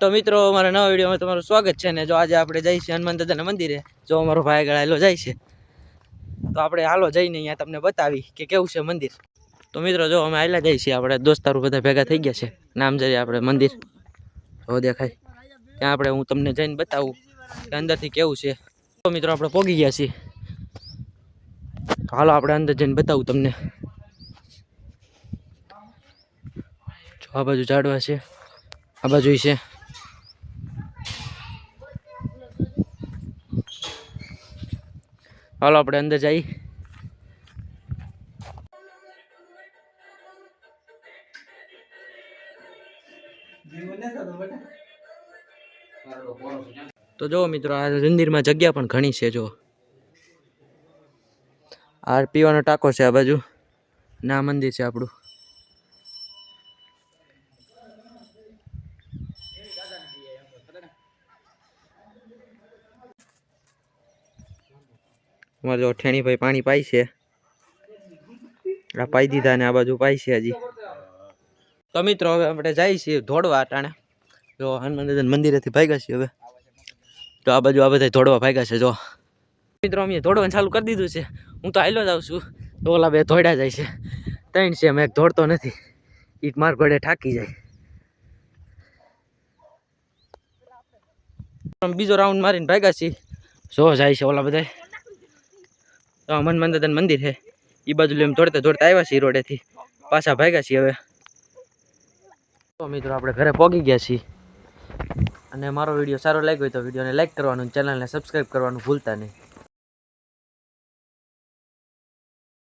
તો મિત્રો, અમારા નવા વિડીયોમાં તમારું સ્વાગત છે ને જો આજે આપણે છીએ હનુમાન દાદાના મંદિરે. જો અમારો ભાઈ ગળાયેલો જાય છે. તો આપણે હાલો જઈને અહીંયા તમને બતાવી કે કેવું છે મંદિર. તો મિત્રો, જો અમે આવેલા જઈએ છીએ, આપણે દોસ્તારો બધા ભેગા થઈ ગયા છે. નામ જઈએ આપણે મંદિર. જો દેખાય. ત્યાં આપણે હું તમને જઈને બતાવું કે અંદરથી કેવું છે. તો મિત્રો, આપણે પોગી ગયા છીએ. હાલો આપણે અંદર જઈને બતાવું તમને. જો આ બાજુ ઝાડવા છે. આ બાજુ છે. હાલો, આપણે અંદર જઈ. તો જો મિત્રો, આ મંદિરમાં જગ્યા પણ ઘણી છે જો આ પીવાનો ટાંકો છે આ બાજુ. ના મંદિર છે આપણું. અમારે જો ઠેણીભાઈ પાણી પાય છે. આ પાઈ દીધા ને આ બાજુ પાય છે હજી. તો મિત્રો હવે આપણે જઈએ છીએ ધોડવા અટાણે. જો હનુમાન મંદિરેથી ભાગ્યા છીએ હવે. તો આ બાજુ આ બધા ધોડવા ભાગ્યા છે, જો. મિત્રો અમે ધોડવાનું ચાલુ કરી દીધું છે. હું તો આયલો જ આવું છું. તો ઓલા બે ધોડ્યા જાય છે. ત્રણ છે મેં એક ધોડતો નથી. ઈટ માર ઘોડે ઠાકી જાય. બીજો રાઉન્ડ મારીને ભાગ્યા છીએ. જો જાય છે ઓલા બધા તો હનુમાન દાદાનું મંદિર છે. એ બાજુ એમ દોડતા દોડતા આવ્યા છીએ રોડેથી. પાછા ભાગ્યા છીએ હવે. તો મિત્રો, આપણે ઘરે પહોંચી ગયા છીએ. અને મારો વીડિયો સારો લાગ્યો હોય તો વિડીયોને લાઈક કરવાનું, ચેનલને સબસ્ક્રાઈબ કરવાનું ભૂલતા નહીં.